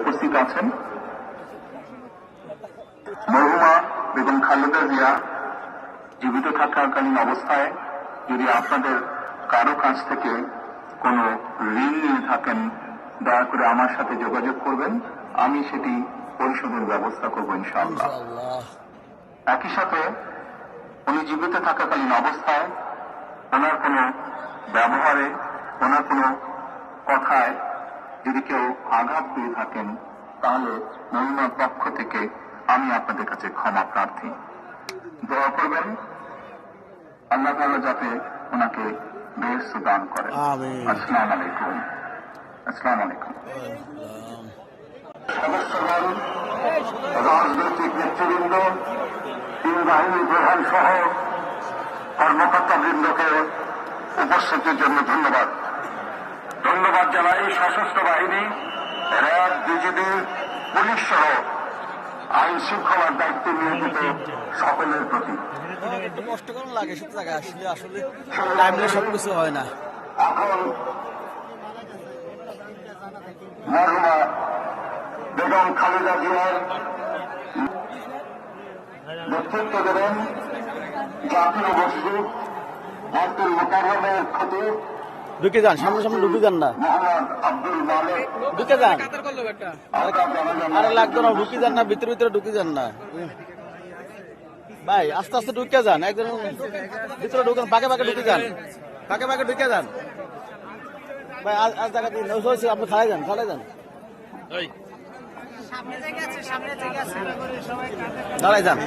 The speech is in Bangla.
উপস্থিত আছেন। মরহুমা বেগম খালেদা জিয়া জীবিত থাকাকালীন অবস্থায় যদি আপনাদের কারও কাছ থেকে কোনো ঋণ নিয়ে থাকেন দয়া করে আমার সাথে যোগাযোগ করবেন। আমি সেটি পরিশোধের ব্যবস্থা করব ইনশাআল্লাহ। একই সাথে উনি জীবিত থাকাকালীন অবস্থায় ওনার কোনো ব্যবহারে ওনার কোনো কথায় যদি কেউ আঘাত পেয়ে থাকেন তাহলে মহিমার পক্ষ থেকে আমি আপনাদের কাছে ক্ষমা প্রার্থী। দোয়া করবেন আল্লাহ তাআলা যাতে ওনাকে বেহেস্ত দান করেন। আমিন। আসসালামু আলাইকুম। আসসালামু আলাইকুম। সদস্যগণ রাজনৈতিক নেতৃবৃন্দ তিন বাহিনীর প্রধান সহ কর্মকর্তাবৃন্দকে উপস্থিতির জন্য ধন্যবাদ। ধন্যবাদ জানাই সশস্ত্র বাহিনী র্যাব বিজিবি পুলিশ সহ আইন শৃঙ্খলার দায়িত্বে নিয়োজিত সকলের প্রতি। একটু কষ্ট করার লাগে সব জায়গায় আসলে আসলে টাইমলে সব কিছু হয় না। এখন মরহুমা বেগম খালেদা জিয়ার নেতৃত্ব দেবেন জাতীয় মসজিদ আব্দুল মোকাররমের ক্ষতি ঢুকে যান সামনে সামনে ঢুকে যান না। ঢুকে যান। আরে লাগতো না ঢুকে যান না ভিতরে ভিতরে ঢুকে যান না। ভাই আস্তে আস্তে ঢুকে যান একদম ভিতরে ঢুকেন বাকে বাকে ঢুকে যান বাকে বাকে ঢুকে যান। ভাই আজ আজ জায়গা দিন হয়েছে আপনি খালাই যান খালাই যান। দাঁড়াই যান।